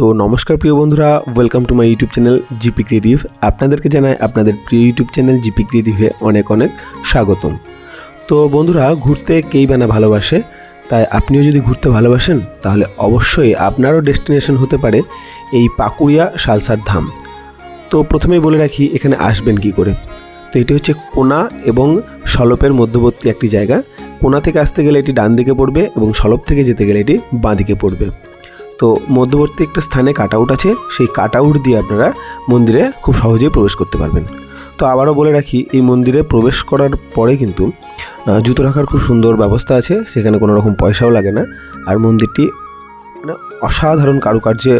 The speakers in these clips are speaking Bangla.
তো নমস্কার প্রিয় বন্ধুরা welcome to my YouTube channel GP creative আপনাদেরকে জানাই আপনাদের প্রিয় ইউটিউব চ্যানেল জিপি ক্রিয়েটিভে অনেক অনেক স্বাগতম। তো বন্ধুরা, ঘুরতে কেই বা না ভালোবাসে, তাই আপনিও যদি ঘুরতে ভালোবাসেন, তাহলে অবশ্যই আপনারও ডেস্টিনেশন হতে পারে এই পাকুড়িয়া সালসার ধাম। তো প্রথমেই বলে রাখি, এখানে আসবেন কি করে? তো এটি হচ্ছে কোনা এবং সলপের মধ্যবর্তী একটি জায়গা। কোনা থেকে আসতে গেলে এটি ডান দিকে পড়বে এবং সলপ থেকে যেতে গেলে এটি বাঁ দিকে পড়বে। তো মধ্যবর্তী একটা স্থানে কাট আউট আছে সেই কাট আউট দিয়ে আপনারা মন্দিরে খুব সহজেই প্রবেশ করতে পারবেন। তো আবারও বলে রাখি এই মন্দিরে প্রবেশ করার পরে কিন্তু জুতো রাখার খুব সুন্দর ব্যবস্থা আছে সেখানে কোনো রকম পয়সাও লাগে না। আর মন্দিরটি মানে অসাধারণ কারুকার্যে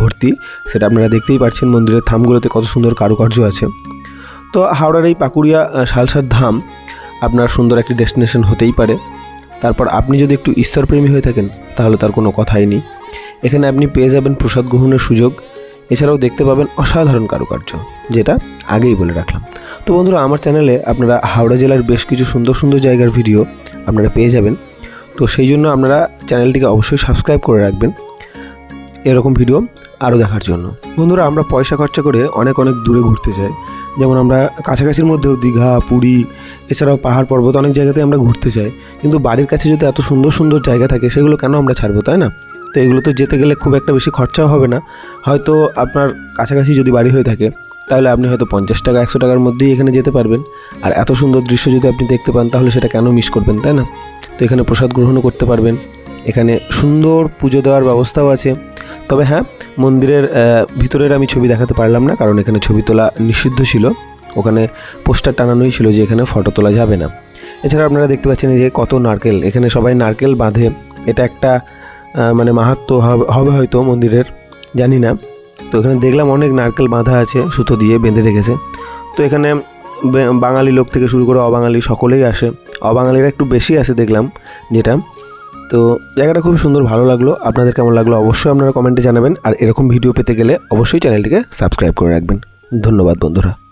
ভর্তি সেটা আপনারা দেখতেই পাচ্ছেন মন্দিরের থামগুলোতে কত সুন্দর কারুকার্য আছে। তো হাওড়ার এই পাকুড়িয়া আহ, শালসার ধাম আপনার সুন্দর একটি ডেস্টিনেশন হতেই পারে। তারপর আপনি যদি একটু ঈশ্বরপ্রেমী হয়ে থাকেন তাহলে তার কোনো কথাই নেই। এখানে আপনি পেয়ে যাবেন প্রসাদ গ্রহণের সুযোগ। এছাড়াও দেখতে পাবেন অসাধারণ কারুকার্য, যেটা আগেই বলে রাখলাম। তো বন্ধুরা, আমার চ্যানেলে আপনারা হাওড়া জেলার বেশ কিছু সুন্দর সুন্দর জায়গার ভিডিও আপনারা পেয়ে যাবেন। তো সেই জন্য আপনারা চ্যানেলটিকে অবশ্যই সাবস্ক্রাইব করে রাখবেন এরকম ভিডিও আরও দেখার জন্য। বন্ধুরা, আমরা পয়সা খরচা করে অনেক অনেক দূরে ঘুরতে যাই। যেমন আমরা কাছাকাছির মধ্যেও দীঘা, পুরী, এছাড়াও পাহাড় পর্বত অনেক জায়গাতে আমরা ঘুরতে যাই। কিন্তু বাড়ির কাছে যদি এত সুন্দর সুন্দর জায়গা থাকে, সেগুলো কেন আমরা ছাড়বো, তাই না? তো এগুলো তো যেতে গেলে খুব একটা বেশি খরচাও হবে না। হয়তো আপনার কাছাকাছি যদি বাড়ি হয়ে থাকে, তাহলে আপনি হয়তো পঞ্চাশ টাকা, একশো টাকার মধ্যেই এখানে যেতে পারবেন। আর এত সুন্দর দৃশ্য যদি আপনি দেখতে পান, তাহলে সেটা কেন মিস করবেন, তাই না? তো এখানে প্রসাদ গ্রহণও করতে পারবেন। এখানে সুন্দর পুজো দেওয়ার ব্যবস্থাও আছে। তবে হ্যাঁ মন্দিরের ভিতরের আমি ছবি দেখাতে পারলাম না, কারণ এখানে ছবি তোলা নিষিদ্ধ ছিল। ওখানে পোস্টার টানানোই ছিল যে এখানে ফটো তোলা যাবে না। এছাড়া আপনারা দেখতে পাচ্ছেন যে কত নারকেল। এখানে সবাই নারকেল বাঁধে। এটা একটা মানে মাহাত্ম হবে- হয়তো মন্দিরের, জানি না। তো এখানে দেখলাম অনেক নারকেল বাঁধা আছে, সুতো দিয়ে বেঁধে রেখেছে। তো এখানে বাঙালি লোক থেকে শুরু করে অবাঙালি সকলেই আসে। অবাঙালিরা একটু বেশি আসে দেখলাম যেটা। তো জায়গাটা খুব সুন্দর, ভালো লাগল। আপনাদের কেমন লাগল অবশ্যই আপনারা কমেন্টে জানাবেন। আর এরকম ভিডিও পেতে গেলে অবশ্যই চ্যানেলটিকে সাবস্ক্রাইব করে রাখবেন। ধন্যবাদ বন্ধুরা।